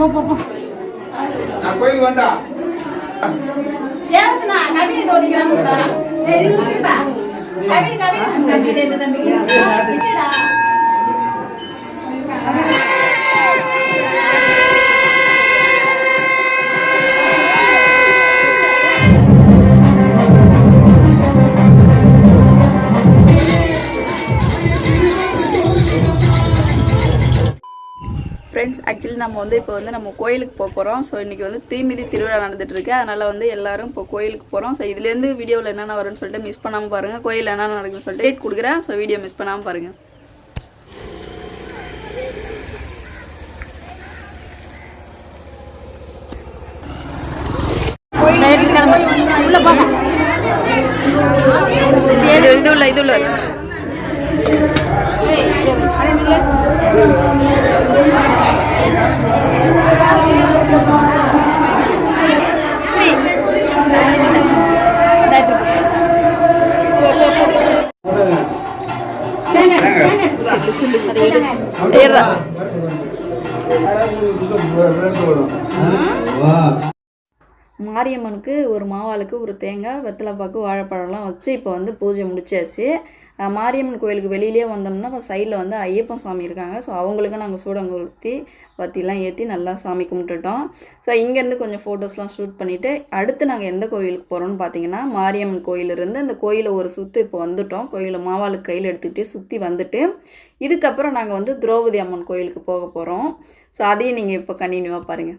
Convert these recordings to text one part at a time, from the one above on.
போ போ போ. நான் கோயிலுக்கு வேண்டாம் ஏவத்துனா கவிதை தோணிக்கிறாங்க கவிதை கவிதை தம்பி தம்பி ஃப்ரெண்ட்ஸ் ஆக்சுவலி நம்ம வந்து இப்போ வந்து நம்ம கோயிலுக்கு போக போகிறோம் ஸோ இன்றைக்கி வந்து தீமிதி திருவிழா நடந்துகிட்ருக்கு இருக்கு. அதனால் வந்து எல்லாரும் இப்போ கோயிலுக்கு போகிறோம் ஸோ இதுலேருந்து வீடியோவில் என்னென்ன வரும்னு சொல்லிட்டு மிஸ் பண்ணாமல் பாருங்கள் கோயில் என்னென்ன நடக்குன்னு சொல்லிட்டு டேட் கொடுக்குறேன். ஸோ வீடியோ மிஸ் பண்ணாமல் பாருங்கள் உள்ள இது இது உள்ள இது உள்ள. சொல்லு. அதை எடு மாரியம்மனுக்கு ஒரு மாவாளுக்கு ஒரு தேங்காய் வெத்தலைப்பாக்கு வாழைப்பழம்லாம் வச்சு இப்போ வந்து பூஜை முடிச்சாச்சு. மாரியம்மன் கோயிலுக்கு வெளியிலே வந்தோம்னா இப்போ சைடில் வந்து ஐயப்பன் சாமி இருக்காங்க. ஸோ அவங்களுக்கு நாங்கள் சூடங்குத்தி பத்திலாம் ஏற்றி நல்லா சாமி கும்பிட்டுட்டோம். ஸோ இங்கேருந்து கொஞ்சம் ஃபோட்டோஸ்லாம் ஷூட் பண்ணிவிட்டு அடுத்து நாங்கள் எந்த கோயிலுக்கு போகிறோம்னு பார்த்தீங்கன்னா மாரியம்மன் கோயிலிருந்து அந்த கோயிலை ஒரு சுற்று இப்போ வந்துட்டோம். கோயிலை மாவாளுக்கு கையில் எடுத்துக்கிட்டே சுற்றி வந்துட்டு இதுக்கப்புறம் நாங்கள் வந்து திரௌபதி அம்மன் கோயிலுக்கு போக போகிறோம் ஸோ அதையும் நீங்கள் இப்போ கண்டினியூவாக பாருங்கள்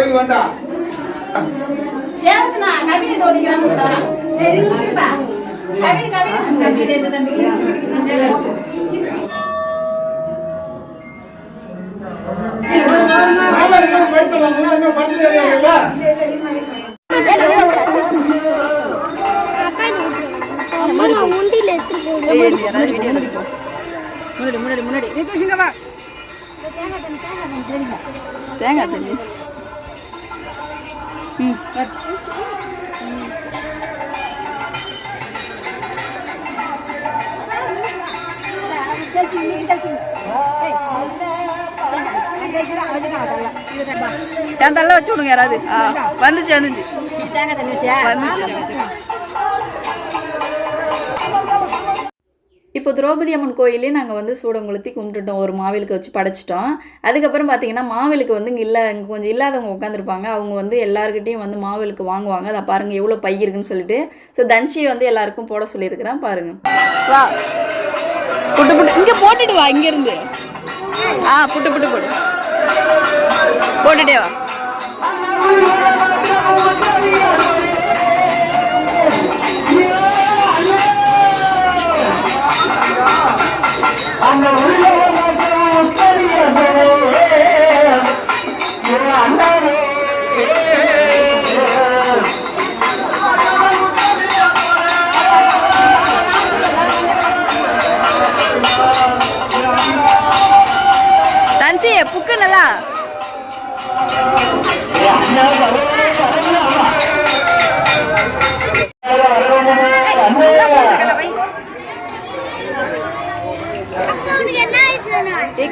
வீடியோ எடுப்போம் முன்னாடி முன்னாடி முன்னாடி. தேங்காய் தண்ணி. என் தள்ள வச்சு விடுங்க யாராவது வந்துச்சு வந்துச்சு வந்துச்சு இப்போ திரௌபதி அம்மன் கோயிலே நாங்கள் வந்து சூடங்குளுத்தி கும்பிட்டுட்டோம். ஒரு மாவிலுக்கு வச்சு படைச்சிட்டோம். அதுக்கப்புறம் பார்த்தீங்கன்னா மாவிலுக்கு வந்து இங்கே இல்லை இங்கே கொஞ்சம் இல்லாதவங்க உட்காந்துருப்பாங்க அவங்க வந்து எல்லாருக்கிட்டையும் வந்து மாவிலுக்கு வாங்குவாங்க. அதை பாருங்கள் எவ்வளோ பை இருக்குன்னு சொல்லிட்டு. ஸோ தன்ஷியை வந்து எல்லாருக்கும் போட சொல்லியிருக்கிறேன். பாருங்கள் வா. புட்டு புட்டு. இங்கே போட்டுட்டு வா இங்கேருந்து. ஆ புட்டு புட்டு போடு போட்டுட்டே வா. தன்சி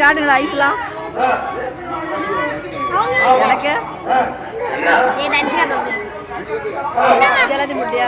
காட்டுங்களா ஐஸ்லாம் எனக்கு? எல்லாத்தையும் முட்டியா?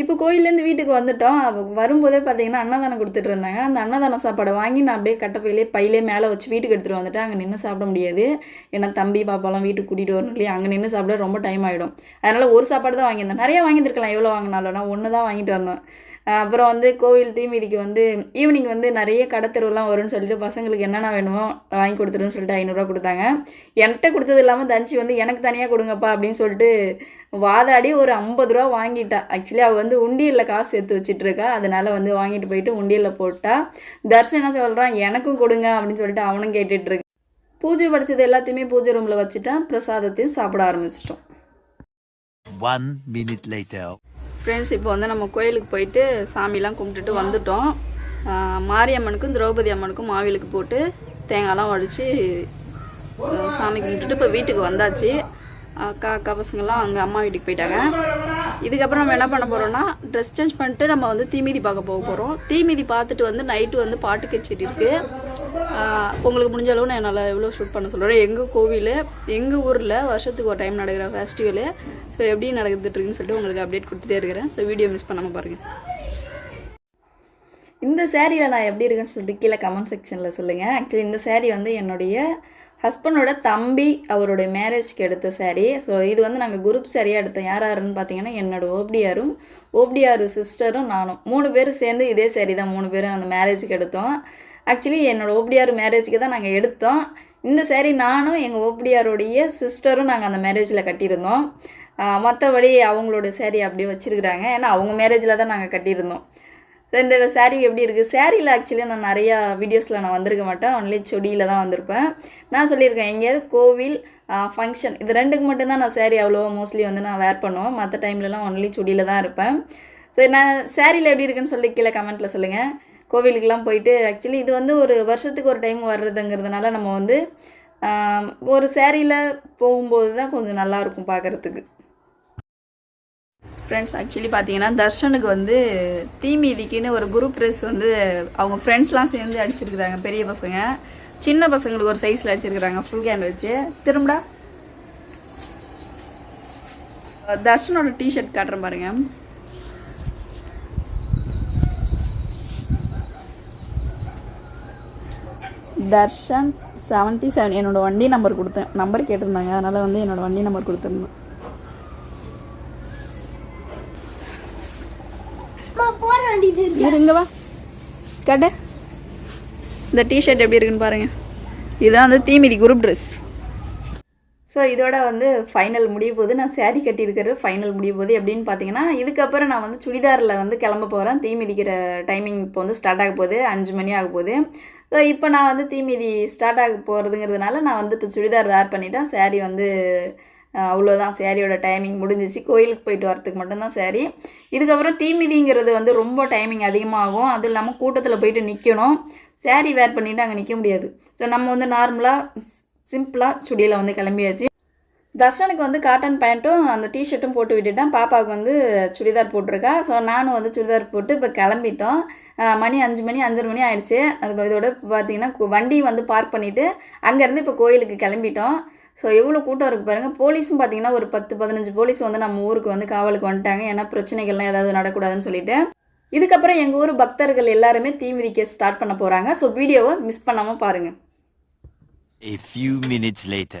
இப்போ கோயிலேருந்து வீட்டுக்கு வந்துட்டோம். வரும்போதே பார்த்தீங்கன்னா அன்னதானம் கொடுத்துட்டு இருந்தாங்க. அந்த அன்னதான சாப்பாடை வாங்கி நான் அப்படியே கட்டப்பையிலே பையிலே மேலே வச்சு வீட்டுக்கு எடுத்துகிட்டு வந்துட்டேன். அங்கே நின்று சாப்பிட முடியாது. ஏன்னா தம்பி பாப்பாலாம் வீட்டுக்கு கூட்டிகிட்டு வரணும் இல்லையா? அங்கே நின்று சாப்பிட ரொம்ப டைம் ஆகிடும் அதனால் ஒரு சாப்பாடு தான் வாங்கியிருந்தேன். நிறைய வாங்கியிருக்கலாம் எவ்வளோ வாங்கினாலும் நான் ஒன்று தான் வாங்கிட்டு வந்தேன். அப்புறம் வந்து கோவில் தீமிதிக்கு வந்து ஈவினிங் வந்து நிறைய கடைத்தெருவுலாம் வரும்னு சொல்லிட்டு பசங்களுக்கு என்னென்ன வேணுமோ வாங்கி கொடுத்துருன்னு சொல்லிட்டு ஐநூறுரூவா கொடுத்தாங்க. என்கிட்ட கொடுத்தது இல்லாமல் தனிச்சு வந்து எனக்கு தனியாக கொடுங்கப்பா அப்படின்னு சொல்லிட்டு வாதாடி ஒரு ஐம்பது ரூபா வாங்கிட்டா. ஆக்சுவலி அவள் வந்து உண்டியலில் காசு சேர்த்து வச்சிட்டு அதனால் அதனால வந்து வாங்கிட்டு போயிட்டு உண்டியலில் போட்டா. தர்ஷன் என்ன சொல்கிறான் எனக்கும் கொடுங்க அப்படின்னு சொல்லிட்டு அவனும் கேட்டுட்ருக்கு பூஜை படிச்சது எல்லாத்தையுமே பூஜை ரூமில் வச்சுட்டேன் பிரசாதத்தையும் சாப்பிட ஆரம்பிச்சிட்டோம். One minute later. ஃப்ரெண்ட்ஸ் இப்போ வந்து நம்ம கோயிலுக்கு போயிட்டு சாமிலாம் கும்பிட்டுட்டு வந்துட்டோம். மாரியம்மனுக்கும் திரௌபதி அம்மனுக்கும் மாவிலுக்கு போட்டு தேங்காய்லாம் உடச்சி சாமி கும்பிட்டுட்டு இப்போ வீட்டுக்கு வந்தாச்சு. அக்கா அக்கா பசங்கள்லாம் அங்கே அம்மா வீட்டுக்கு போயிட்டாங்க. இதுக்கப்புறம் நம்ம என்ன பண்ண போகிறோம்னா ட்ரெஸ் சேஞ்ச் பண்ணிட்டு நம்ம வந்து தீமிதி பார்க்க போக போகிறோம் தீமிதி பார்த்துட்டு வந்து நைட்டு வந்து பாட்டு கச்சேரி இருக்குது உங்களுக்கு முடிஞ்ச அளவு நான் என்னால் எவ்வளோ ஷூட் பண்ண சொல்கிறேன் எங்கள் கோவில் எங்கள் ஊரில் வருஷத்துக்கு ஒரு டைம் நடக்கிற ஃபெஸ்டிவலு ஸோ எப்படி நடந்துட்டுருக்குன்னு சொல்லிட்டு உங்களுக்கு அப்டேட் கொடுத்துட்டே இருக்கிறேன். ஸோ வீடியோ மிஸ் பண்ணாமல் பாருங்கள் இந்த சேரீயில் நான் எப்படி இருக்கேன்னு சொல்லிட்டு கீழே கமெண்ட் செக்ஷனில் சொல்லுங்கள் ஆக்சுவலி இந்த சேரீ வந்து என்னுடைய ஹஸ்பண்டோட தம்பி அவருடைய மேரேஜ்க்கு எடுத்த சேரீ ஸோ இது வந்து நாங்கள் குரூப் சேரீயாக எடுத்தோம். யார் யாருன்னு பார்த்தீங்கன்னா என்னோட ஓப்டியாரும் ஓப்டியார் சிஸ்டரும் நானும். மூணு பேரும் சேர்ந்து இதே சேரீ தான். மூணு பேரும் அந்த மேரேஜுக்கு எடுத்தோம். ஆக்சுவலி என்னோட ஓப்டியார் மேரேஜுக்கு தான் நாங்கள் எடுத்தோம். இந்த சேரீ நானும் எங்கள் ஓப்டியாருடைய சிஸ்டரும் நாங்கள் அந்த மேரேஜில் கட்டியிருந்தோம். மற்றபடி அவங்களோட சேரீ அப்படியே வச்சுருக்குறாங்க. ஏன்னா அவங்க மேரேஜில் தான் நாங்கள் கட்டியிருந்தோம். இந்த saree எப்படி இருக்குது சேரீயில் ஆக்சுவலி நான் நிறையா வீடியோஸில் நான் வந்திருக்க மாட்டேன். ஒன்லி செடியில் தான் வந்திருப்பேன். நான் சொல்லியிருக்கேன் எங்கேயாவது கோவில் ஃபங்க்ஷன் இது ரெண்டுக்கு மட்டும்தான் நான் சேரீ அவ்வளோவா மோஸ்ட்லி வந்து நான் வேர் பண்ணுவேன். மற்ற டைம்லலாம் ஒன்லி சுடியில் தான் இருப்பேன். சரி நான் சேரீயில் எப்படி இருக்குன்னு சொல்லி கீழே கமெண்ட்டில் சொல்லுங்கள் கோவிலுக்கெலாம் போயிட்டு ஆக்சுவலி இது வந்து ஒரு வருஷத்துக்கு ஒரு டைம் வர்றதுங்கிறதுனால நம்ம வந்து ஒரு சேரீயில் போகும்போது தான் கொஞ்சம் நல்லாயிருக்கும் பார்க்குறதுக்கு ஃப்ரெண்ட்ஸ் ஆக்சுவலி பார்த்தீங்கன்னா தர்ஷனுக்கு வந்து தீமீதிக்குன்னு ஒரு குரூப் ட்ரெஸ் வந்து அவங்க ஃப்ரெண்ட்ஸ்லாம் சேர்ந்து அடிச்சிருக்கிறாங்க பெரிய பசங்க. சின்ன பசங்களுக்கு ஒரு சைஸில் அடிச்சிருக்கிறாங்க ஃபுல் கேண்ட் வச்சு. திரும்படா. தர்ஷனோட டிஷர்ட் காட்டுறேன் பாருங்கள் தர்ஷன் செவன்ட்டி செவன் என்னோட வண்டி நம்பர் கொடுத்தேன். நம்பர் கேட்டிருந்தாங்க. அதனால் வந்து என்னோட வண்டி நம்பர் கொடுத்துருந்தேன். இருங்க வா. கட்டு. இந்த டிஷர்ட் எப்படி இருக்குன்னு பாருங்க. இதுதான் வந்து தீமிதி குரூப் ட்ரெஸ் ஸோ இதோட வந்து ஃபைனல் முடிய போகுது. நான் saree கட்டியிருக்கிறது ஃபைனல் முடிய போகுது. எப்படின்னு பார்த்தீங்கன்னா இதுக்கப்புறம் நான் வந்து சுடிதாரில் வந்து கிளம்ப போகிறேன் தீ மிதிக்கிற டைமிங் இப்போ வந்து ஸ்டார்ட் ஆக போகுது. அஞ்சு மணி ஆக போகுது. ஸோ இப்போ நான் வந்து தீமிதி ஸ்டார்ட் ஆக போகிறதுங்கிறதுனால நான் வந்து இப்போ சுடிதார் வேர் பண்ணிட்டேன். சேரீ வந்து அவ்வளோதான் சேரீயோட டைமிங் முடிஞ்சிச்சு. கோயிலுக்கு போயிட்டு வரத்துக்கு மட்டும்தான் சேரீ இதுக்கப்புறம் தீமிதிங்கிறது வந்து ரொம்ப டைமிங் அதிகமாகும். அதுவும் இல்லாமல் கூட்டத்தில் போயிட்டு நிற்கணும் சேரீ வேர் பண்ணிட்டு அங்கே நிற்க முடியாது. ஸோ நம்ம வந்து நார்மலாக சிம்பிளாக சுடியில் வந்து கிளம்பியாச்சு. தர்ஷனுக்கு வந்து காட்டன் பேண்ட்டும் அந்த டிஷர்ட்டும் போட்டு விட்டுட்டேன். பாப்பாவுக்கு வந்து சுடிதார் போட்டிருக்கா. ஸோ நானும் வந்து சுடிதார் போட்டு இப்போ கிளம்பிட்டோம். மணி அஞ்சு மணி அஞ்சரை மணி ஆயிடுச்சு. அது இதோட பார்த்தீங்கன்னா வண்டி வந்து பார்க் பண்ணிவிட்டு அங்கேருந்து இப்போ கோயிலுக்கு கிளம்பிட்டோம். ஸோ எவ்வளோ கூட்டம் இருக்குது பாருங்கள் போலீஸும் பார்த்தீங்கன்னா ஒரு பத்து பதினஞ்சு போலீஸ் வந்து நம்ம ஊருக்கு வந்து காவலுக்கு வந்துட்டாங்க. ஏன்னா பிரச்சனைகள்லாம் ஏதாவது நடக்கூடாதுன்னு சொல்லிட்டு. இதுக்கப்புறம் எங்கள் ஊர் பக்தர்கள் எல்லாருமே தீ மிதிக்க ஸ்டார்ட் பண்ண போகிறாங்க ஸோ வீடியோவை மிஸ் பண்ணாமல் பாருங்கள் A few minutes later.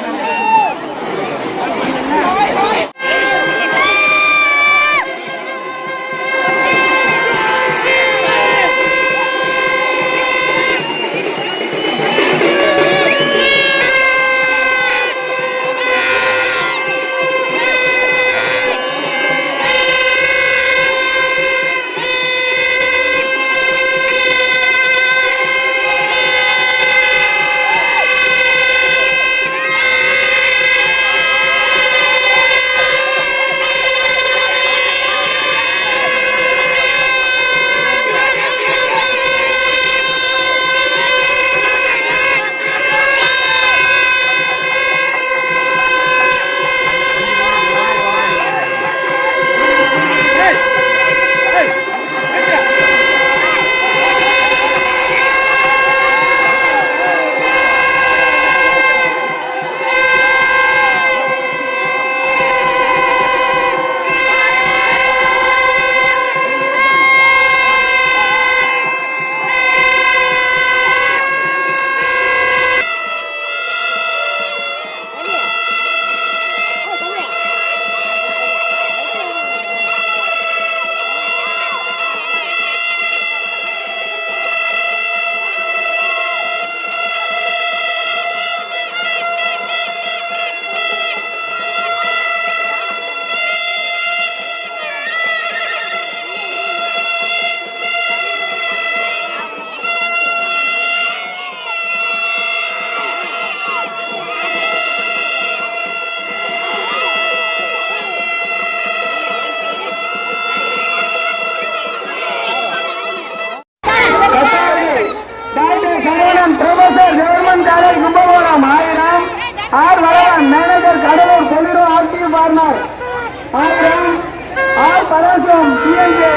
ஆர் பரசும் பிஎன்ஜே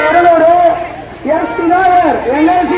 எஸ். தினகர் என்எல்சி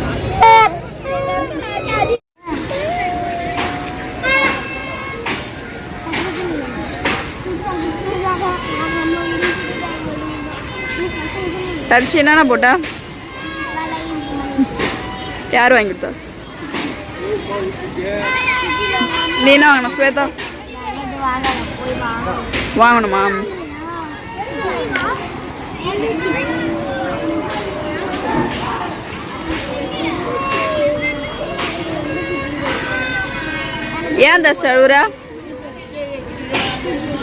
தரிசி என்னென்ன போட்டா? யார் வாங்கி கொடுத்தா? நீ என்ன வாங்கணும் ஸ்வேதா? வாங்கணுமா? ஏன் தர்ஷி அழுவுறா?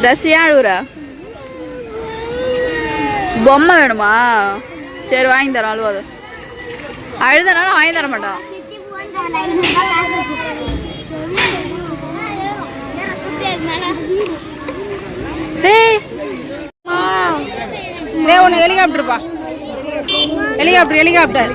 தர்ஷி ஏன் அழுவுறா? பொம்மை வேணுமா? சரி வாங்கி தரோம் அழுவாது அழுதனாலும் வாங்கி தர மாட்டான் ஏ ஒன்று ஹெலிகாப்டர்ப்பா ஹெலிகாப்டர் ஹெலிகாப்டர்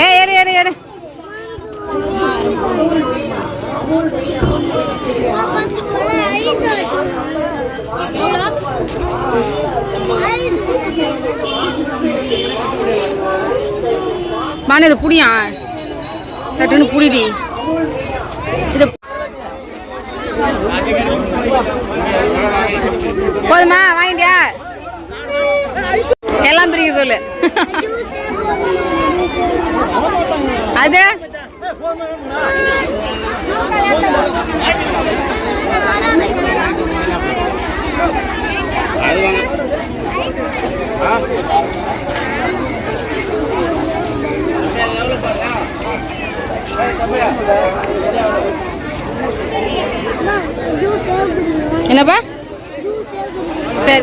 ஏ ஏறு ஏறு ஏறு. மானு இது புடியா? சட்டுன்னு புடிடி. இது போதுமா வாங்கிட்டியா? எல்லாம் பிரிக்க சொல்லு. அது? என்னப்பா? சரி.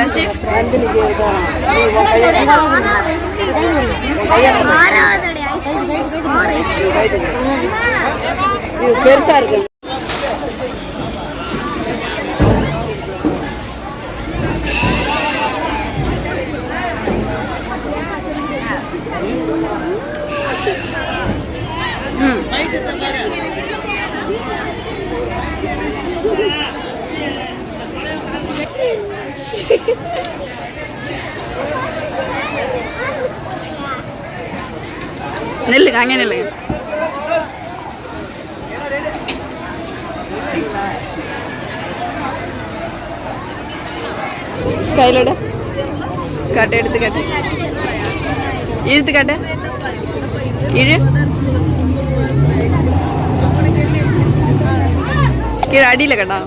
தர்ஷி இது பெருசா இருக்கு நில்லுங்க നെല്ല് അങ്ങനെയല്ലേ കയ്യിലോടെ കട്ട എടുത്ത് കട്ട. ഇഴുത്ത് കട്ട. ഇഴ്. കീഴ അടിയില്ല കേട്ടോ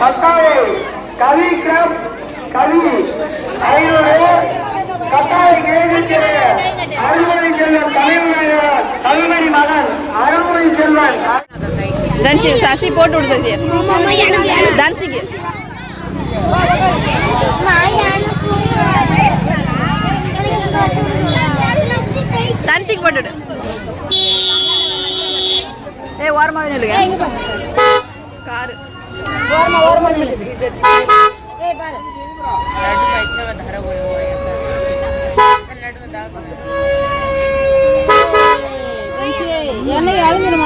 கட்டாய கவி கிராப் கவி ஐநூறு கட்டாய கேள்விக்கு அறுபடி செல்வன் தலைவனாயர் கல்வடி மகன் அறுபடி செல்வன். தன்சி சசி போட்டு விடு சசி தன்சிக்கு தன்சிக்கு போட்டு விடு. ஏய் ஓரமாவே நில்லுங்க. காரு. ஓரமா ஓரமா ஏய் பாரு.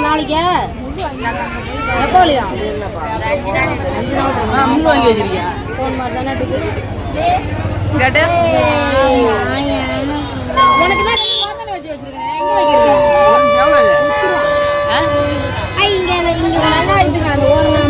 நாளைக்கு? வாங்கி வச்சிருக்கியா? ஃபோன் மாதிரி தானே உனக்கு தான் வச்சு வச்சிருக்கேன். எங்க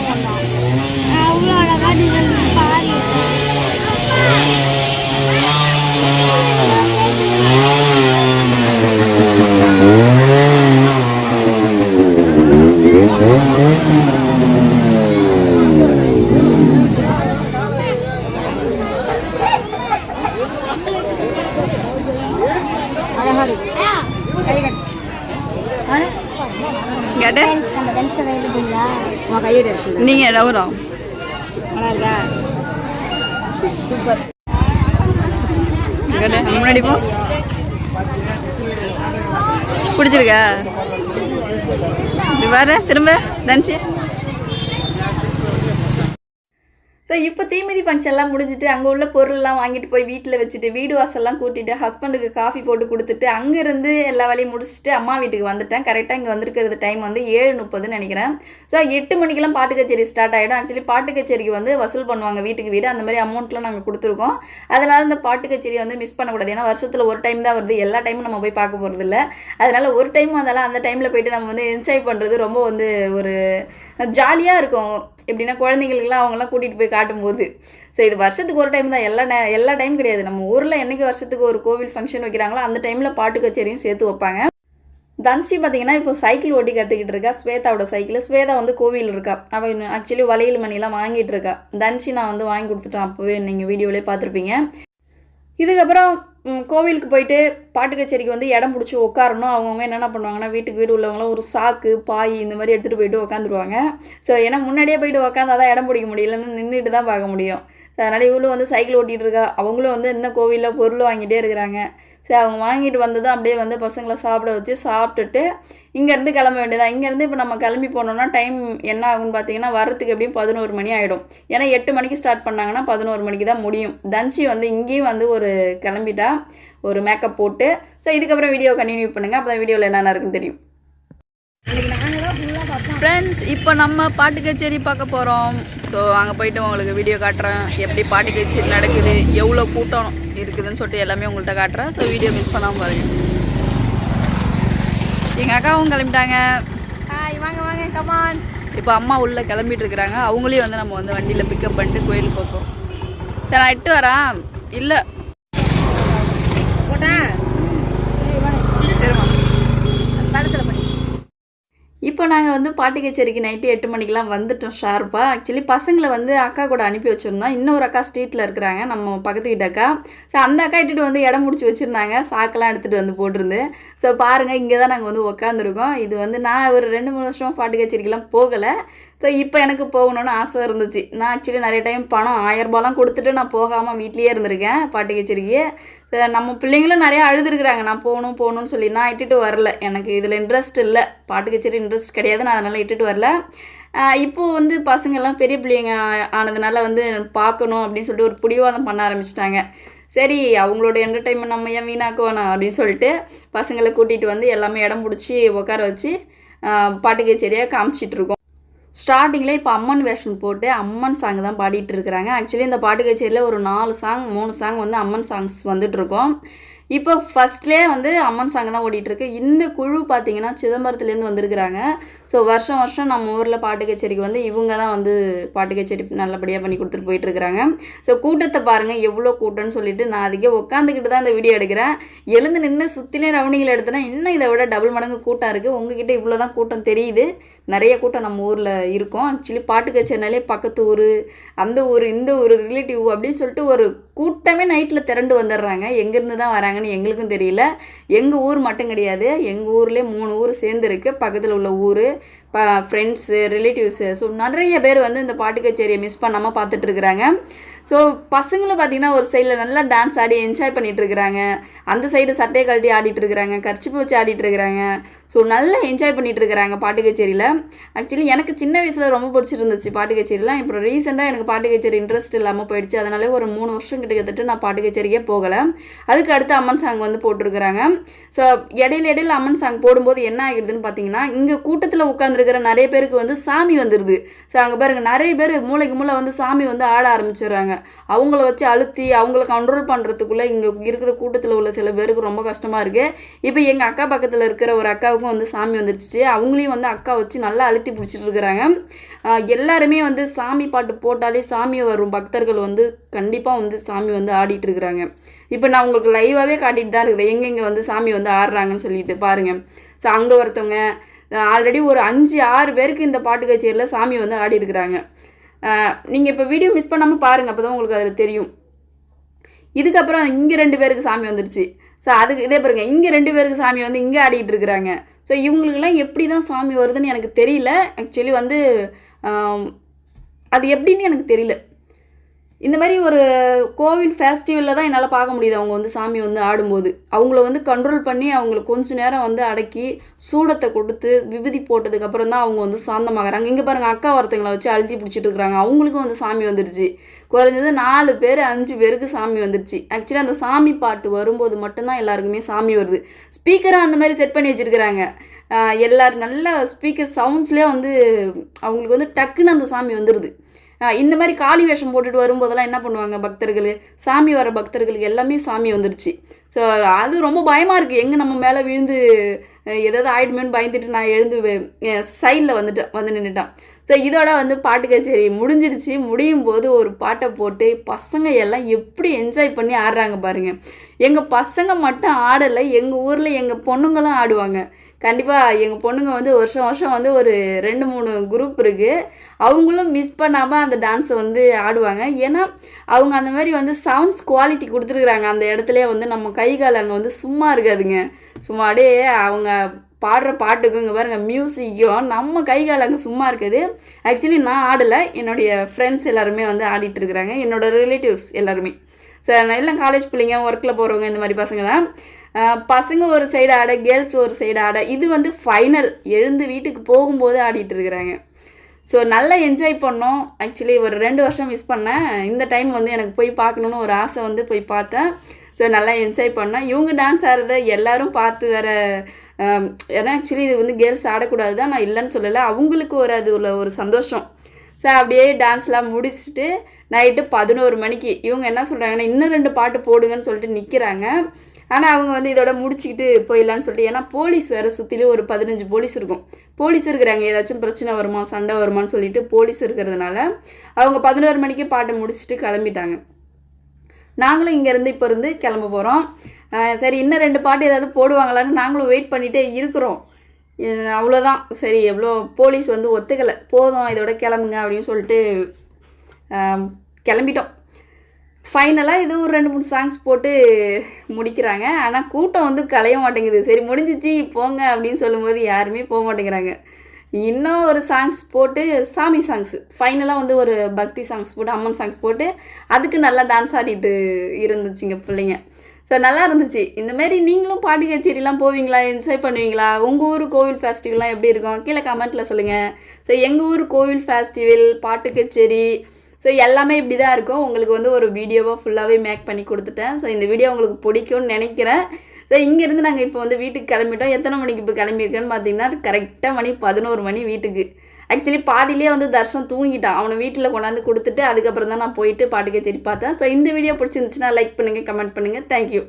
எவ்வளோ நல்லா இருக்கா சூப்பர் முன்னாடி போ. பிடிச்சிருக்கா இது வர திரும்ப தன்சி ஸோ இப்போ தீமிதி ஃபங்க்ஷன்லாம் முடிஞ்சுட்டு அங்கே உள்ள பொருள்லாம் வாங்கிட்டு போய் வீட்டில் வச்சுட்டு வீடு வாசல்லாம் கூட்டிட்டு ஹஸ்பண்டுக்கு காஃபி போட்டு கொடுத்துட்டு அங்கேருந்து எல்லா வேலையும் முடிச்சுட்டு அம்மா வீட்டுக்கு வந்துட்டேன். கரெக்டாக இங்கே வந்திருக்கிறது டைம் வந்து ஏழு முப்பதுன்னு நினைக்கிறேன். ஸோ எட்டு மணிக்கெல்லாம் பாட்டு கச்சேரி ஸ்டார்ட் ஆகிடும் ஆக்சுவலி பாட்டு கச்சேரிக்கு வந்து வசூல் பண்ணுவாங்க வீட்டுக்கு வீடு. அந்த மாதிரி அமௌண்ட்லாம் நாங்கள் கொடுத்துருக்கோம். அதனால் இந்த பாட்டு கச்சேரி வந்து மிஸ் பண்ணக்கூடாது ஏன்னா வருஷத்தில் ஒரு டைம் தான் வருது. எல்லா டைமும் நம்ம போய் பார்க்க போகிறது இல்லை அதனால் ஒரு டைம் வந்தாலும் அந்த டைமில் போயிட்டு நம்ம வந்து என்ஜாய் பண்ணுறது ரொம்ப வந்து ஒரு ஜாலியாக இருக்கும். எப்படின்னா குழந்தைங்களுக்குலாம் அவங்களாம் கூட்டிகிட்டு போய் காட்டும்போது. ஸோ இது வருஷத்துக்கு ஒரு டைம் தான். எல்லா நே எல்லா டைம் கிடையாது. நம்ம ஊரில் என்னைக்கு வருஷத்துக்கு ஒரு கோவில் ஃபங்க்ஷன் வைக்கிறாங்களோ அந்த டைமில் பாட்டு கச்சேரியும் சேர்த்து வைப்பாங்க. தன்ஷி பார்த்தீங்கன்னா இப்போ சைக்கிள் ஓட்டி கற்றுக்கிட்டு இருக்கா. ஸ்வேதாவோட சைக்கிள். ஸ்வேதா வந்து கோவில் இருக்கா. அவள் ஆக்சுவலி வளையல் மணிலாம் வாங்கிட்டு இருக்கா. தன்ஷி நான் வந்து வாங்கி கொடுத்துட்டேன். அப்போவே நீங்கள் வீடியோவிலே பார்த்துருப்பீங்க. இதுக்கப்புறம் கோவிலுக்கு போயிட்டு பாட்டு கச்சேரிக்கு வந்து இடம் பிடிச்சி உட்காரணும் அவங்கவுங்க என்னென்ன பண்ணுவாங்கன்னா வீட்டுக்கு வீடு உள்ளவங்களாம் ஒரு சாக்கு பாய் இந்த மாதிரி எடுத்துகிட்டு போயிட்டு உட்காந்துருவாங்க ஸோ ஏன்னா முன்னாடியே போயிட்டு உட்காந்தா தான் இடம் பிடிக்க முடியலன்னு நின்றுட்டு தான் பார்க்க முடியும். ஸோ அதனால் இவளும் வந்து சைக்கிள் ஓட்டிகிட்டு இருக்கா. அவங்களும் வந்து இன்னும் கோவிலில் பொருள் வாங்கிட்டே இருக்கிறாங்க. சரி அவங்க வாங்கிட்டு வந்ததும் அப்படியே வந்து பசங்களை சாப்பிட வச்சு சாப்பிட்டுட்டு இங்கேருந்து கிளம்ப வேண்டியதான் இங்கேருந்து இப்போ நம்ம கிளம்பி போனோம்னா டைம் என்ன ஆகும்னு பார்த்தீங்கன்னா வரத்துக்கு எப்படியும் பதினோரு மணி ஆகிடும் ஏன்னா எட்டு மணிக்கு ஸ்டார்ட் பண்ணாங்கன்னா பதினோரு மணிக்கு தான் முடியும். தன்ஷி வந்து இங்கேயும் வந்து ஒரு கிளம்பிட்டா ஒரு மேக்கப் போட்டு ஸோ இதுக்கப்புறம் வீடியோ கண்டினியூ பண்ணுங்கள் அப்போ தான் வீடியோவில் என்னென்ன இருக்குன்னு தெரியும். ஃப்ரெண்ட்ஸ் இப்போ நம்ம பாட்டு கச்சேரி பார்க்க போகிறோம் ஸோ அங்கே போயிட்டு உங்களுக்கு வீடியோ காட்டுறேன். எப்படி பாட்டு கச்சேரி நடக்குது எவ்வளோ கூட்டம் இருக்குதுன்னு சொல்லிட்டு எல்லாமே உங்கள்கிட்ட காட்டுறேன். ஸோ வீடியோ மிஸ் பண்ணாமல் பாருங்க. எங்கள் அக்காவும் கிளம்பிட்டாங்க. வாங்க வாங்க கமான் இப்போ அம்மா உள்ளே கிளம்பிட்டு இருக்கிறாங்க. அவங்களையும் வந்து நம்ம வந்து வண்டியில் பிக்கப் பண்ணிட்டு கோயிலுக்கு போகிறோம் சரி நான் எட்டு வரேன். இல்லை. போட்டேன் இப்போ நாங்கள் வந்து பாட்டு கச்சேரிக்கு நைட்டு எட்டு மணிக்கெலாம் வந்துட்டோம் ஷார்ப்பாக ஆக்சுவலி பசங்களை வந்து அக்கா கூட அனுப்பி வச்சுருந்தோம். இன்னொரு அக்கா ஸ்ட்ரீட்டில் இருக்கிறாங்க. நம்ம பக்கத்து வீட்டு அக்கா. ஸோ அந்த அக்கா இட்டுட்டு வந்து இடம் முடிச்சு வச்சுருந்தாங்க. சாக்கெல்லாம் எடுத்துகிட்டு வந்து போட்டிருந்து. ஸோ பாருங்கள் இங்கே தான் நாங்கள் வந்து உக்காந்துருக்கோம். இது வந்து நான் ஒரு ரெண்டு மூணு வருஷமாக பாட்டு கச்சேரிக்கெலாம் போகலை. ஸோ இப்போ எனக்கு போகணும்னு ஆசை இருந்துச்சு. நான் ஆக்சுவலி நிறைய டைம் பணம் ஆயிரரூபாலாம் கொடுத்துட்டு நான் போகாமல் வீட்லேயே இருந்திருக்கேன் பாட்டு கச்சேரிக்கு. நம்ம பிள்ளைங்களும் நிறையா அழுதுருக்குறாங்க. நான் போகணும் போகணும்னு சொல்லி நான் இட்டுட்டு வரல. எனக்கு இதில் இன்ட்ரெஸ்ட் இல்லை. பாட்டு கச்சேரி இன்ட்ரெஸ்ட் கிடையாது. நான் அதனால் இட்டுட்டு வரல. இப்போது வந்து பசங்கள்லாம் பெரிய பிள்ளைங்க ஆனதுனால வந்து பார்க்கணும் அப்படின்னு சொல்லிட்டு ஒரு பிடிவாதம் பண்ண ஆரம்பிச்சிட்டாங்க. சரி அவங்களோட என்டர்டைன்மெண்ட் நம்ம ஏன் வீணாக்குவானா அப்படின்னு சொல்லிட்டு பசங்களை கூட்டிகிட்டு வந்து எல்லாமே இடம் பிடிச்சி உட்கார வச்சு பாட்டு கச்சேரியாக காமிச்சிட்ருக்கோம் ஸ்டார்டிங்கில் இப்போ அம்மன் வேஷம் போட்டு அம்மன் சாங் தான் பாடிட்டு இருக்கிறாங்க. ஆக்சுவலி இந்த பாட்டு கச்சேரியில் ஒரு நாலு சாங் மூணு சாங் வந்து அம்மன் சாங்ஸ் வந்துட்டுருக்கோம் இப்போ ஃபஸ்ட்லேயே வந்து அம்மன் சாங் தான் ஓடிட்டுருக்கு இந்த குழு பார்த்தீங்கன்னா சிதம்பரத்துலேருந்து வந்திருக்கிறாங்க. ஸோ வருஷம் வருஷம் நம்ம ஊரில் பாட்டு கச்சேரிக்கு வந்து இவங்க தான் வந்து பாட்டு கச்சேரி நல்லபடியாக பண்ணி கொடுத்துட்டு போயிட்டுருக்கிறாங்க ஸோ கூட்டத்தை பாருங்கள் எவ்வளோ கூட்டம்னு சொல்லிட்டு நான் அதுக்கே உட்காந்துக்கிட்டு தான் இந்த வீடியோ எடுக்கிறேன். எழுந்து நின்று சுற்றிலே ரவுண்டிங்கில் எடுத்தேன்னா இன்னும் இதை விட டபுள் மடங்கு கூட்டம் இருக்குது உங்ககிட்ட இவ்வளோ தான் கூட்டம் தெரியுது. நிறைய கூட்டம் நம்ம ஊரில் இருக்கும். ஆக்சுவலி பாட்டு கச்சேரினாலே பக்கத்து ஊர் அந்த ஊர் இந்த ஊர் ரிலேட்டிவ் அப்படின்னு சொல்லிட்டு ஒரு கூட்டமே நைட்டில் திரண்டு வந்துடுறாங்க. எங்கேருந்து தான் வராங்கன்னு எங்களுக்கும் தெரியல. எங்கள் ஊர் மட்டும் கிடையாது. எங்கள் ஊர்லேயே மூணு ஊர் சேர்ந்துருக்கு பக்கத்தில் உள்ள ஊர் ப ஃப்ரெண்ட்ஸு ரிலேட்டிவ்ஸு ஸோ நிறைய பேர் வந்து இந்த பாட்டு கச்சேரியை மிஸ் பண்ணாமல் பார்த்துட்ருக்குறாங்க ஸோ பசங்களும் பார்த்தீங்கன்னா ஒரு சைடில் நல்லா டான்ஸ் ஆடி என்ஜாய் பண்ணிட்டு இருக்கிறாங்க. அந்த சைடு சட்டையை கழட்டி ஆடிட்டு இருக்கிறாங்க. கர்ச்சிப்பு வச்சு ஆடிட்டு இருக்கிறாங்க. ஸோ நல்லா என்ஜாய் பண்ணிட்டு இருக்கிறாங்க பாட்டு கச்சேரியில். ஆக்சுவலி எனக்கு சின்ன வயசில் ரொம்ப பிடிச்சிருந்துச்சு பாட்டு கச்சேரிலாம். இப்போ ரீசெண்டாக எனக்கு பாட்டு கச்சேரி இன்ட்ரெஸ்ட் இல்லாமல் போயிடுச்சு. அதனால ஒரு மூணு வருஷம் கிட்டத்தட்ட நான் பாட்டு கச்சேரிக்கே போகலை. அதுக்கு அடுத்து அம்மன் சாங் வந்து போட்டிருக்கிறாங்க. ஸோ இடையில இடையில அம்மன் சாங் போடும்போது என்ன ஆகிடுதுன்னு பார்த்தீங்கன்னா இங்கே கூட்டத்தில் உட்காந்துருக்கிற நிறைய பேருக்கு வந்து சாமி வந்துடுது ஸோ அங்கே பாருங்க நிறைய பேர் மூளைக்கு மூளை வந்து சாமி வந்து ஆட ஆரம்பிச்சிடுறாங்க. அவங்கள வச்சு அழுத்தி அவங்கள கண்ட்ரோல் பண்ணுறதுக்குள்ளே இங்கே இருக்கிற கூட்டத்தில் உள்ள சில பேருக்கு ரொம்ப கஷ்டமாக இருக்குது இப்போ எங்கள் அக்கா பக்கத்தில் இருக்கிற ஒரு அக்காவுக்கும் வந்து சாமி வந்துடுச்சு அவங்களையும் வந்து அக்கா வச்சு நல்லா அழுத்தி பிடிச்சிட்டு இருக்கிறாங்க. எல்லாருமே வந்து சாமி பாட்டு போட்டாலே சாமி வரும். பக்தர்கள் வந்து கண்டிப்பாக வந்து சாமி வந்து ஆடிட்டு இருக்கிறாங்க. இப்போ நான் உங்களுக்கு லைவாகவே காட்டிட்டு தான் இருக்கிறேன். எங்கெங்கே வந்து சாமி வந்து ஆடுறாங்கன்னு சொல்லிட்டு பாருங்கள் ஸோ அங்கே ஒருத்தவங்க ஆல்ரெடி ஒரு அஞ்சு ஆறு பேருக்கு இந்த பாட்டு கச்சேரியில் சாமி வந்து ஆடி இருக்கிறாங்க நீங்கள் இப்போ வீடியோ மிஸ் பண்ணாமல் பாருங்கள் அப்போ தான் உங்களுக்கு அதில் தெரியும். இதுக்கப்புறம் இங்கே ரெண்டு பேருக்கு சாமி வந்துடுச்சு ஸோ அதுக்கு இதே பாருங்கள் இங்கே ரெண்டு பேருக்கு சாமி வந்து இங்கே ஆடிட்டு இருக்கிறாங்க ஸோ இவங்களுக்கெல்லாம் எப்படி தான் சாமி வருதுன்னு எனக்கு தெரியல. ஆக்சுவலி வந்து அது எப்படின்னு எனக்கு தெரியல. இந்த மாதிரி ஒரு கோவில் ஃபெஸ்டிவலில் தான் என்னால் பார்க்க முடியுது. அவங்க வந்து சாமி வந்து ஆடும்போது. அவங்கள வந்து கண்ட்ரோல் பண்ணி அவங்கள கொஞ்ச நேரம் வந்து அடக்கி சூடத்தை கொடுத்து விபூதி போட்டதுக்கப்புறம் தான் அவங்க வந்து சாந்தமாகறாங்க. இங்கே பாருங்கள் அக்கா ஒருத்தங்களை வச்சு அழுத்தி பிடிச்சிட்டு இருக்கிறாங்க. அவங்களுக்கும் வந்து சாமி வந்துடுச்சு குறைஞ்சது நாலு பேர் அஞ்சு பேருக்கு சாமி வந்துடுச்சு ஆக்சுவலாக அந்த சாமி பாட்டு வரும்போது மட்டும்தான் எல்லாருக்குமே சாமி வருது. ஸ்பீக்கராக அந்த மாதிரி செட் பண்ணி வச்சுருக்கிறாங்க. எல்லோரும் நல்ல ஸ்பீக்கர் சவுண்ட்ஸ்லேயே வந்து அவங்களுக்கு வந்து டக்குன்னு அந்த சாமி வந்துடுது இந்த மாதிரி காளி வேஷம் போட்டுட்டு வரும்போதெல்லாம் என்ன பண்ணுவாங்க பக்தர்கள்? சாமி வர பக்தர்களுக்கு எல்லாமே சாமி வந்துடுச்சு ஸோ அது ரொம்ப பயமாக இருக்குது எங்கே நம்ம மேலே விழுந்து அஹ் ஏதாவது ஆயிடுமேன்னு பயந்துட்டு நான் எழுந்து சைடில் வந்துட்டேன் வந்து நின்றுட்டேன் ஸோ இதோட வந்து பாட்டு கச்சேரி முடிஞ்சிடுச்சு முடியும் போது ஒரு பாட்டை போட்டு பசங்க எல்லாம் எப்படி என்ஜாய் பண்ணி ஆடுறாங்க பாருங்கள் எங்கள் பசங்க மட்டும் ஆடலை. எங்கள் ஊரில் எங்கள் பொண்ணுங்களும் ஆடுவாங்க. கண்டிப்பாக எங்கள் பொண்ணுங்க வந்து வருஷம் வருஷம் வந்து ஒரு ரெண்டு மூணு குரூப் இருக்குது அவங்களும் மிஸ் பண்ணாமல் அந்த டான்ஸை வந்து ஆடுவாங்க. ஏன்னா அவங்க அந்த மாதிரி வந்து சவுண்ட்ஸ் குவாலிட்டி கொடுத்துருக்குறாங்க. அந்த இடத்துல வந்து நம்ம கை கால் அங்கே வந்து சும்மா இருக்காதுங்க. சும்மா அப்படியே அவங்க பாடுற பாட்டுக்கும் இங்கே பாருங்க மியூசிக்கும் நம்ம கை கால் அங்கே சும்மா இருக்குது. ஆக்சுவலி நான் ஆடலை. என்னுடைய ஃப்ரெண்ட்ஸ் எல்லாருமே வந்து ஆடிட்டு இருக்கிறாங்க. என்னோட ரிலேட்டிவ்ஸ் எல்லாருமே. சார் எல்லாம் காலேஜ் பிள்ளைங்க ஒர்க்கில் போகிறவங்க இந்த மாதிரி பசங்க தான். பசங்க ஒரு சைடு ஆட கேர்ள்ஸ் ஒரு சைடு ஆட இது வந்து ஃபைனல் எழுந்து வீட்டுக்கு போகும்போது ஆடிட்டு இருக்கிறாங்க. ஸோ நல்லா என்ஜாய் பண்ணோம். ஆக்சுவலி ஒரு ரெண்டு வருஷம் மிஸ் பண்ணேன். இந்த டைம் வந்து எனக்கு போய் பார்க்கணுன்னு ஒரு ஆசை வந்து போய் பார்த்தேன். ஸோ நல்லா என்ஜாய் பண்ணேன் இவங்க டான்ஸ் ஆடுறத எல்லாரும் பார்த்து வேற ஏன்னா ஆக்சுவலி இது வந்து கேர்ள்ஸ் ஆடக்கூடாது தான் நான் இல்லைன்னு சொல்லலை. அவங்களுக்கு ஒரு அது உள்ள ஒரு சந்தோஷம். ஸோ அப்படியே டான்ஸ்லாம் முடிச்சுட்டு நைட்டு பதினோரு மணிக்கு இவங்க என்ன சொல்கிறாங்கன்னா இன்னும் ரெண்டு பாட்டு போடுங்கன்னு சொல்லிட்டு நிற்கிறாங்க ஆனால் அவங்க வந்து இதோட முடிச்சுக்கிட்டு போயிடலான்னு சொல்லிட்டு ஏன்னா போலீஸ் வேறு சுற்றிலும் ஒரு பதினஞ்சு போலீஸ் இருக்கும். போலீஸ் இருக்கிறாங்க ஏதாச்சும் பிரச்சனை வருமா சண்டை வருமான்னு சொல்லிட்டு போலீஸ் இருக்கிறதுனால அவங்க பதினோரு மணிக்கு பாட்டை முடிச்சுட்டு கிளம்பிட்டாங்க. நாங்களும் இங்கேருந்து இப்போ இருந்து கிளம்ப போகிறோம் சரி இன்னும் ரெண்டு பாட்டு ஏதாவது போடுவாங்களான்னு நாங்களும் வெயிட் பண்ணிகிட்டே இருக்கிறோம். அவ்வளோதான் சரி எவ்வளோ போலீஸ் வந்து ஒத்துக்கலை. போதும் இதோட கிளம்புங்க அப்படின்னு சொல்லிட்டு கிளம்பிட்டோம். ஃபைனலாக ஏதோ ஒரு ரெண்டு மூணு சாங்ஸ் போட்டு முடிக்கிறாங்க. ஆனால் கூட்டம் வந்து கலைய மாட்டேங்குது. சரி முடிஞ்சிச்சு போங்க அப்படின்னு சொல்லும்போது யாருமே போக மாட்டேங்கிறாங்க. இன்னும் ஒரு சாங்ஸ் போட்டு சாமி சாங்ஸ் ஃபைனலாக வந்து ஒரு பக்தி சாங்ஸ் போட்டு அம்மன் சாங்ஸ் போட்டு அதுக்கு நல்லா டான்ஸ் ஆடிட்டு இருந்துச்சுங்க பிள்ளைங்க. ஸோ நல்லா இருந்துச்சு. இந்த மாதிரி நீங்களும் பாட்டு கச்சேரிலாம் போவீங்களா? என்ஜாய் பண்ணுவீங்களா? உங்கள் ஊர் கோவில் ஃபெஸ்டிவல்லாம் எப்படி இருக்கும்? கீழே கமெண்ட்டில் சொல்லுங்கள் ஸோ எங்கள் ஊர் கோவில் ஃபெஸ்டிவல் பாட்டு கச்சேரி ஸோ எல்லாமே இப்படி தான் இருக்கும். உங்களுக்கு வந்து ஒரு வீடியோவாக ஃபுல்லாகவே மேக் பண்ணி கொடுத்துட்டேன். ஸோ இந்த வீடியோ உங்களுக்கு பிடிக்கும்னு நினைக்கிறேன். ஸோ இங்கேருந்து நாங்கள் இப்போ வந்து வீட்டுக்கு கிளம்பிட்டோம். எத்தனை மணிக்கு இப்போ கிளம்பியிருக்கேன்னு பார்த்தீங்கன்னா கரெக்டாக மணி பதினோரு மணி வீட்டுக்கு. ஆக்சுவலி பாதிலேயே வந்து தர்ஷன் தூங்கிட்டான். அவனை வீட்டில் கொண்டாந்து கொடுத்துட்டு அதுக்கப்புறம் தான் நான் போயிட்டு பாட்டு கச்சேரி பார்த்தேன். ஸோ இந்த வீடியோ பிடிச்சிருந்துச்சுன்னா லைக் பண்ணுங்கள் கமெண்ட் பண்ணுங்கள் தேங்க்யூ